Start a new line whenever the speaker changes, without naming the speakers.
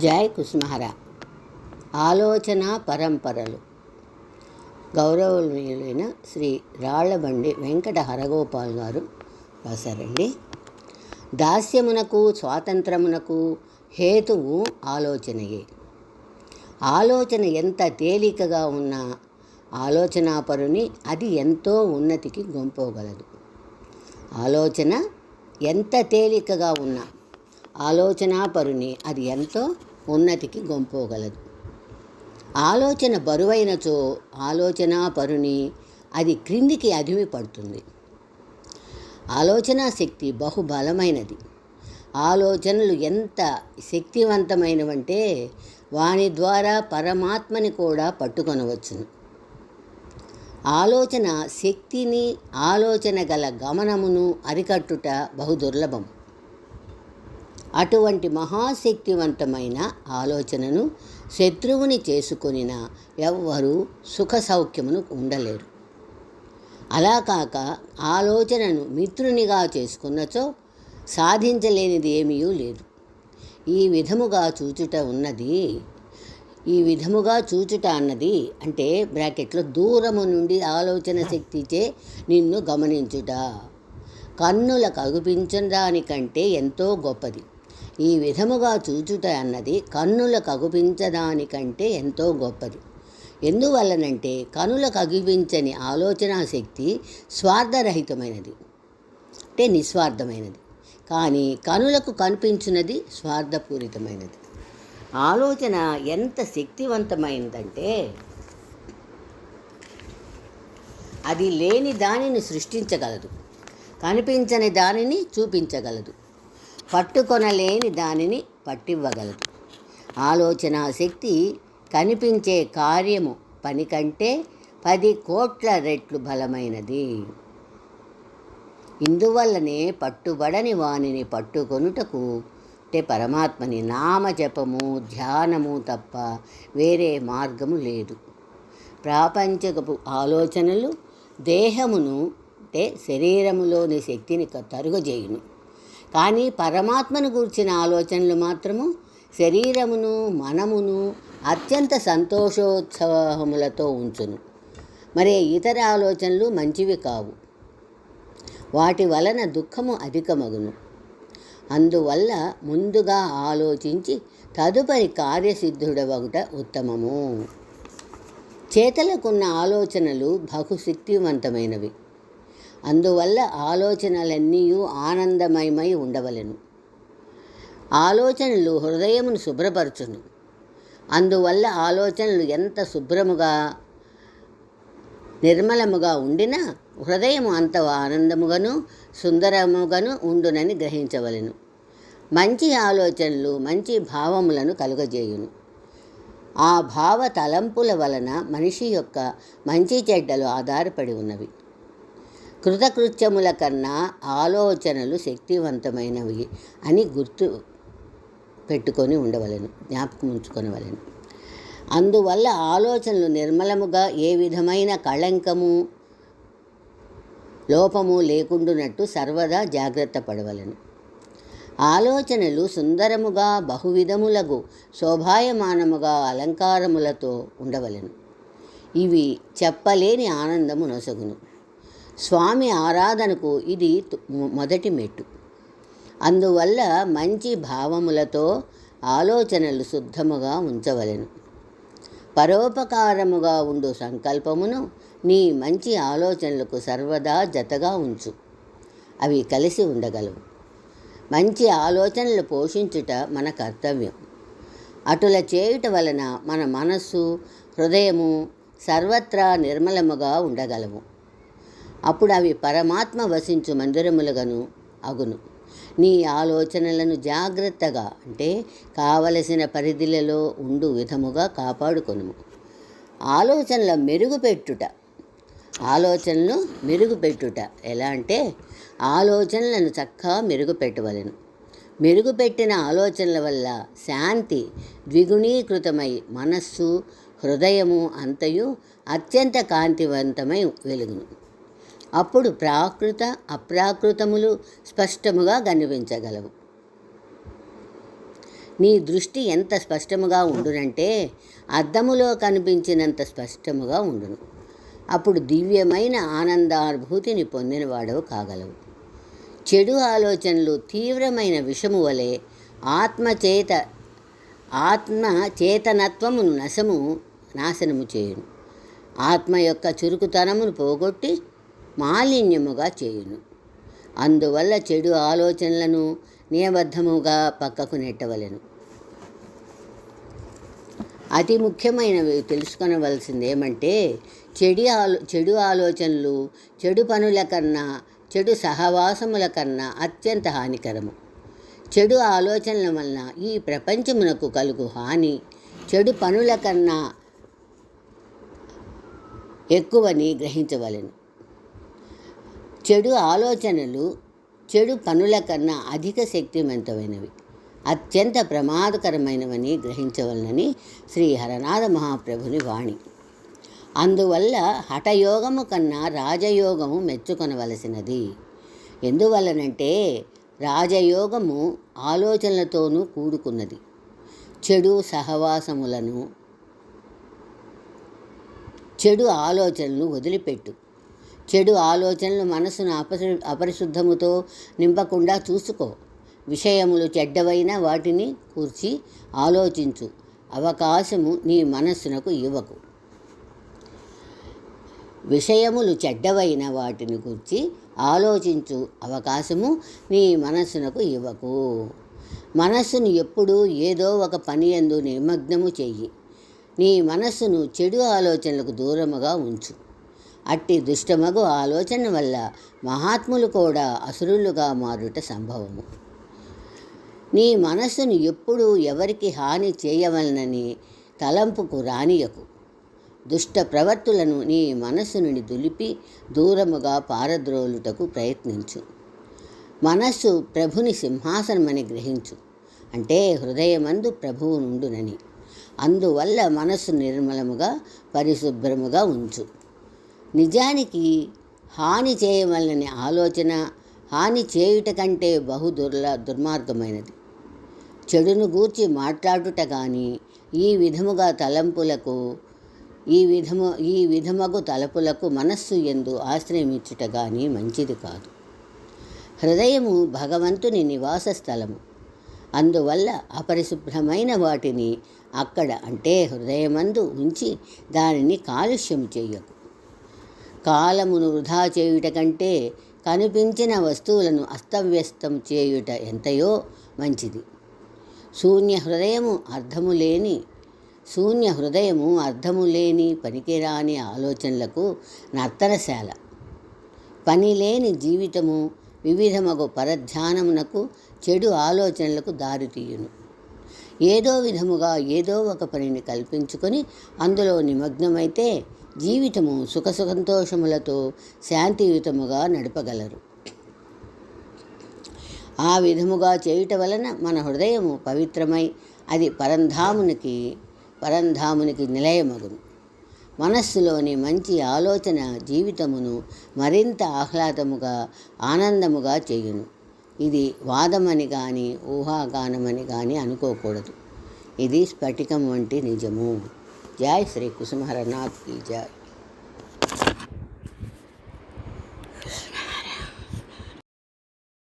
జయ కుసుమహర ఆలోచన పరంపరలు. గౌరవనీయులైన శ్రీ రాళ్ళబండి వెంకట హరగోపాల్ గారు రాశారండి. దాస్యమునకు స్వాతంత్రమునకు హేతువు ఆలోచనయే. ఆలోచన ఎంత తేలికగా ఉన్నా ఆలోచనాపరుని అది ఎంతో ఉన్నతికి గొంపోగలదు. ఆలోచన ఎంత తేలికగా ఉన్నా ఆలోచనాపరుని అది ఎంతో ఉన్నతికి గొంపోగలదు. ఆలోచన బరువైనచో ఆలోచనాపరుని అది క్రిందికి అదిమి పడుతుంది ఆలోచనా శక్తి బహుబలమైనది. ఆలోచనలు ఎంత శక్తివంతమైనవంటే వాని ద్వారా పరమాత్మని కూడా పట్టుకొనవచ్చును. ఆలోచన శక్తిని ఆలోచన గల గమనమును అరికట్టుట బహుదుర్లభం. అటువంటి మహాశక్తివంతమైన ఆలోచనను శత్రువుని చేసుకొనిన ఎవ్వరూ సుఖ సౌఖ్యమును ఉండలేరు. అలా కాక ఆలోచనను మిత్రునిగా చేసుకున్నచో సాధించలేనిది ఏమీ లేదు. ఈ విధముగా చూచుట ఉన్నది ఈ విధముగా చూచుట అన్నది అంటే బ్రాకెట్లో దూరము నుండి ఆలోచన శక్తిచే నిన్ను గమనించుట. కన్నుల కగుపించడానికంటే ఎంతో గొప్పది. ఈ విధముగా చూచుట అన్నది కన్నుల కగుపించడానికంటే ఎంతో గొప్పది. ఎందువల్లనంటే కనుల కగిపించని ఆలోచనా శక్తి స్వార్థరహితమైనది. అంటే నిస్వార్థమైనది. కానీ కనులకు కనిపించినది స్వార్థపూరితమైనది. ఆలోచన ఎంత శక్తివంతమైందంటే అది లేని దానిని సృష్టించగలదు. కనిపించని దానిని చూపించగలదు. పట్టుకొనలేని దానిని పట్టివ్వగలదు. ఆలోచన శక్తి కనిపించే కార్యము పని కంటే పది కోట్ల రెట్లు బలమైనది. ఇందువల్లనే పట్టుబడని వానిని పట్టుకొనుటకు అంటే పరమాత్మని నామజపము ధ్యానము తప్ప వేరే మార్గము లేదు. ప్రాపంచకపు ఆలోచనలు దేహమును అంటే శరీరములోని శక్తిని తరుగజేయును. కానీ పరమాత్మను గూర్చిన ఆలోచనలు మాత్రము శరీరమును మనమును అత్యంత సంతోషోత్సాహములతో ఉంచును. మరే ఇతర ఆలోచనలు మంచివి కావు. వాటి వలన దుఃఖము అధికమగును. అందువల్ల ముందుగా ఆలోచించి తదుపరి కార్యసిద్ధుడవగుట ఉత్తమము. చేతలకున్న ఆలోచనలు బహుశక్తివంతమైనవి. అందువల్ల ఆలోచనలన్నీ ఆనందమయమై ఉండవలెను. ఆలోచనలు హృదయమును శుభ్రపరచును. అందువల్ల ఆలోచనలు ఎంత శుభ్రముగా నిర్మలముగా ఉండినా హృదయం అంత ఆనందముగాను సుందరముగాను ఉండునని గ్రహించవలెను. మంచి ఆలోచనలు మంచి భావములను కలుగజేయును. ఆ భావ తలంపుల వలన మనిషి యొక్క మంచి చెడ్డలు ఆధారపడి ఉన్నవి. కృతకృత్యముల కన్నా ఆలోచనలు శక్తివంతమైనవి అని గుర్తు పెట్టుకొని ఉండవలను జ్ఞాపకం ఉంచుకొనవలను. అందువల్ల ఆలోచనలు నిర్మలముగా ఏ విధమైన కళంకము లోపము లేకుండునట్టు సర్వదా జాగ్రత్త పడవలను. ఆలోచనలు సుందరముగా బహువిధములకు శోభాయమానముగా అలంకారములతో ఉండవలను. ఇవి చెప్పలేని ఆనందము నొసగును. స్వామి ఆరాధనకు ఇది మొదటి మెట్టు. అందువల్ల మంచి భావములతో ఆలోచనలు శుద్ధముగా ఉంచవలెను. పరోపకారముగా ఉండు సంకల్పమును నీ మంచి ఆలోచనలకు సర్వదా జతగా ఉంచు. అవి కలిసి ఉండగలవు. మంచి ఆలోచనలు పోషించుట మన కర్తవ్యం. అటుల చేయుట వలన మన మనస్సు హృదయము సర్వత్రా నిర్మలముగా ఉండగలవు. అప్పుడు అవి పరమాత్మ వసించు మందిరములుగాను అగును. నీ ఆలోచనలను జాగ్రత్తగా అంటే కావలసిన పరిధిలలో ఉండు విధముగా కాపాడుకొను ఆలోచనల మెరుగుపెట్టుట. ఆలోచనలు మెరుగుపెట్టుట. ఎలా అంటే ఆలోచనలను చక్కగా మెరుగుపెట్టవలను. మెరుగుపెట్టిన ఆలోచనల వల్ల శాంతి ద్విగుణీకృతమై మనస్సు హృదయము అంతయు అత్యంత కాంతివంతమై వెలుగును. అప్పుడు ప్రాకృత అప్రాకృతములు స్పష్టముగా కనిపించగలవు. నీ దృష్టి ఎంత స్పష్టముగా ఉండునంటే అద్దములో కనిపించినంత స్పష్టముగా ఉండును. అప్పుడు దివ్యమైన ఆనందానుభూతిని పొందినవాడవు కాగలవు. చెడు ఆలోచనలు తీవ్రమైన విషము వలె ఆత్మచేత ఆత్మ చేతనత్వమును నశము నాశనము చేయును. ఆత్మ యొక్క చురుకుతనమును పోగొట్టి మాలిన్యముగా చేయును. అందువల్ల చెడు ఆలోచనలను నియబద్ధముగా పక్కకు నెట్టవలెను. అతి ముఖ్యమైనవి తెలుసుకొనవలసింది ఏమంటే చెడు ఆలో చెడు ఆలోచనలు చెడు పనుల కన్నా చెడు సహవాసముల కన్నా అత్యంత హానికరము. చెడు ఆలోచనల వలన ఈ ప్రపంచమునకు కలుగు హాని చెడు పనుల కన్నా ఎక్కువని గ్రహించవలెను. చెడు ఆలోచనలు చెడు పనుల కన్నా అధిక శక్తివంతమైనవి. అత్యంత ప్రమాదకరమైనవని గ్రహించవలనని శ్రీ హరనాథ మహాప్రభుని వాణి. అందువల్ల హఠయోగము కన్నా రాజయోగము మెచ్చుకొనవలసినది. ఎందువలనంటే రాజయోగము ఆలోచనలతోనూ కూడుకున్నది. చెడు సహవాసములను చెడు ఆలోచనలు వదిలిపెట్టు. చెడు ఆలోచనలు మనసును అపరి అపరిశుద్ధముతో నింపకుండా చూసుకో. విషయములు చెడ్డవైన వాటిని కూర్చి ఆలోచించు. అవకాశము నీ మనస్సునకు ఇవ్వకు. విషయములు చెడ్డవైన వాటిని గురించి ఆలోచించు. అవకాశము నీ మనస్సునకు ఇవ్వకు. మనస్సును ఎప్పుడూ ఏదో ఒక పని ఎందు నిమగ్నము చెయ్యి. నీ మనస్సును చెడు ఆలోచనలకు దూరముగా ఉంచు. అట్టి దుష్టమగు ఆలోచన వల్ల మహాత్ములు కూడా అసురులుగా మారుట సంభవము. నీ మనస్సును ఎప్పుడూ ఎవరికి హాని చేయవలనని తలంపుకు రానియకు. దుష్ట ప్రవర్తులను నీ మనస్సు నుండి దులిపి దూరముగా పారద్రోలుటకు ప్రయత్నించు. మనస్సు ప్రభుని సింహాసనమని గ్రహించు. అంటే హృదయమందు ప్రభువు నుండునని అందువల్ల మనస్సు నిర్మలముగా పరిశుభ్రముగా ఉంచు. నిజానికి హాని చేయవలనని ఆలోచన హాని చేయుట కంటే బహు దుర్ల దుర్మార్గమైనది. చెడును గూర్చి మాట్లాడుట కానీ ఈ విధముగా తలంపులకు ఈ విధము ఈ విధమగు తలపులకు మనస్సు ఎందు ఆశ్రయమిచ్చుట కానీ మంచిది కాదు. హృదయము భగవంతుని నివాస స్థలము. అందువల్ల అపరిశుభ్రమైన వాటిని అక్కడ అంటే హృదయమందు ఉంచి దానిని కాలుష్యం చేయకు. కాలమును వృధా చేయుట కంటే కనిపించిన వస్తువులను అస్తవ్యస్తం చేయుట ఎంతయో మంచిది. శూన్య హృదయము అర్థము లేని శూన్య హృదయము అర్థము లేని పనికిరాని ఆలోచనలకు నర్తనశాల పని లేని జీవితము వివిధమగు పరధ్యానమునకు చెడు ఆలోచనలకు దారితీయును ఏదో విధముగా ఏదో ఒక పనిని కల్పించుకొని అందులో నిమగ్నమైతే జీవితము సుఖ సంతోషములతో శాంతియుతముగా నడపగలరు. ఆ విధముగా చేయుట వలన మన హృదయము పవిత్రమై అది పరంధామునికి పరంధామునికి నిలయమగును. మనస్సులోని మంచి ఆలోచన జీవితమును మరింత ఆహ్లాదముగా ఆనందముగా చేయును. ఇది వాదమని కానీ ఊహాగానమని కానీ అనుకోకూడదు. ఇది స్ఫటికం వంటి నిజము. जय श्री कुसुमहरनाथ की जय।